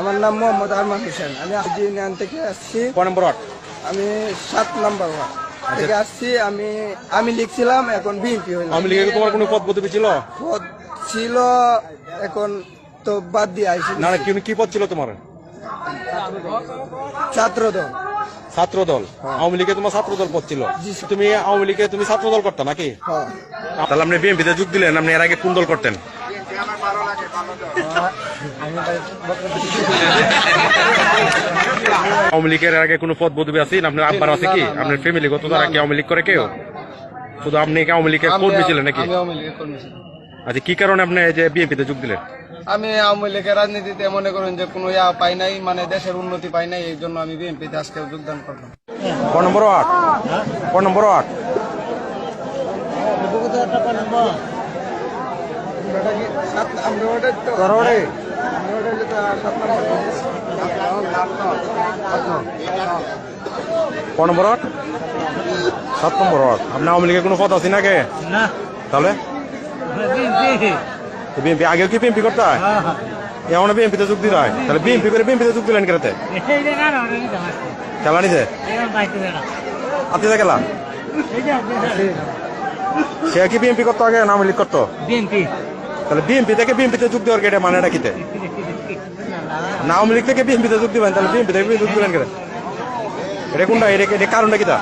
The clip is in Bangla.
আমার নাম মোহাম্মদ আরমান হোসেন। আমি আজ ইউনিয়ন থেকে আসছি। ক নম্বর ওয়ার্ড? আমি সাত নাম্বার ওয়ার্ড থেকে আসছি। আমি আমি লিখছিলাম এখন বিএনপি আওয়ামী লীগের তোমার কোনো পদ পদবি ছিল? পদ ছিল এখন তো বাদ দিয়ে আইসি না না কি কি পদ ছিল তোমার? ছাত্র দল ছাত্র দল আওয়ামী লীগে তোমার ছাত্র দল পদ ছিল। তুমি আওয়ামী লীগে তুমি ছাত্র দল করতে নাকি? হ্যাঁ। তাহলে আপনি বিএনপিতে যোগ দিলেন আপনি এর আগে কোন দল করতেন? আওয়ামী লীগের আগে কোনো পদ পদবি আছে? আপনার আব্বার আছে কি? আপনার ফ্যামিলি গত তারা কি আওয়ামী লীগ করে কেউ? শুধু আপনি কি আওয়ামী লীগের কর্মী ছিলেন নাকি। আচ্ছা কি কারণে আপনি এই যে বিএনপিতে যোগ দিলেন? আমি আওয়ামী লীগের রাজনীতিতে মনে করুন যে কোনো ইয়া পাই নাই মানে দেশের উন্নতি পাই নাই এই জন্য আমি বিএনপিতে আজকে যোগদান করলাম। ক নম্বর ওয়ার্ড? ক নম্বর ওয়ার্ড? ক নম্বর ওয়ার্ড? সাত নম্বর ওয়ার্ড। আপনি আওয়ামী লীগের কোনো পদ আছে নাকি না। তাহলে? বিএনপি। আগেও কি বিএনপি করতে হয়? এমন বিএনপিতে যোগ দিতে হয়? তাহলে বিএনপি করে বিএনপিতে যোগ দিলেন কেরাতে? খেলা নিছে আপনি যে খেলা? সে কি বিএনপি করতো আগে না আওয়ামী লীগ করতো? বিএনপি। তাহলে বিএনপি থেকে বিএনপিতে যোগ দেওয়ার কেটে মানেটা কিতে? না আওয়ামী লীগ থেকে বিএনপিতে যোগ দিবেন? তাহলে বিএনপি থেকে যোগ দিবেন কেটে। এটা কোনটা? এটা কারণটা কিতা?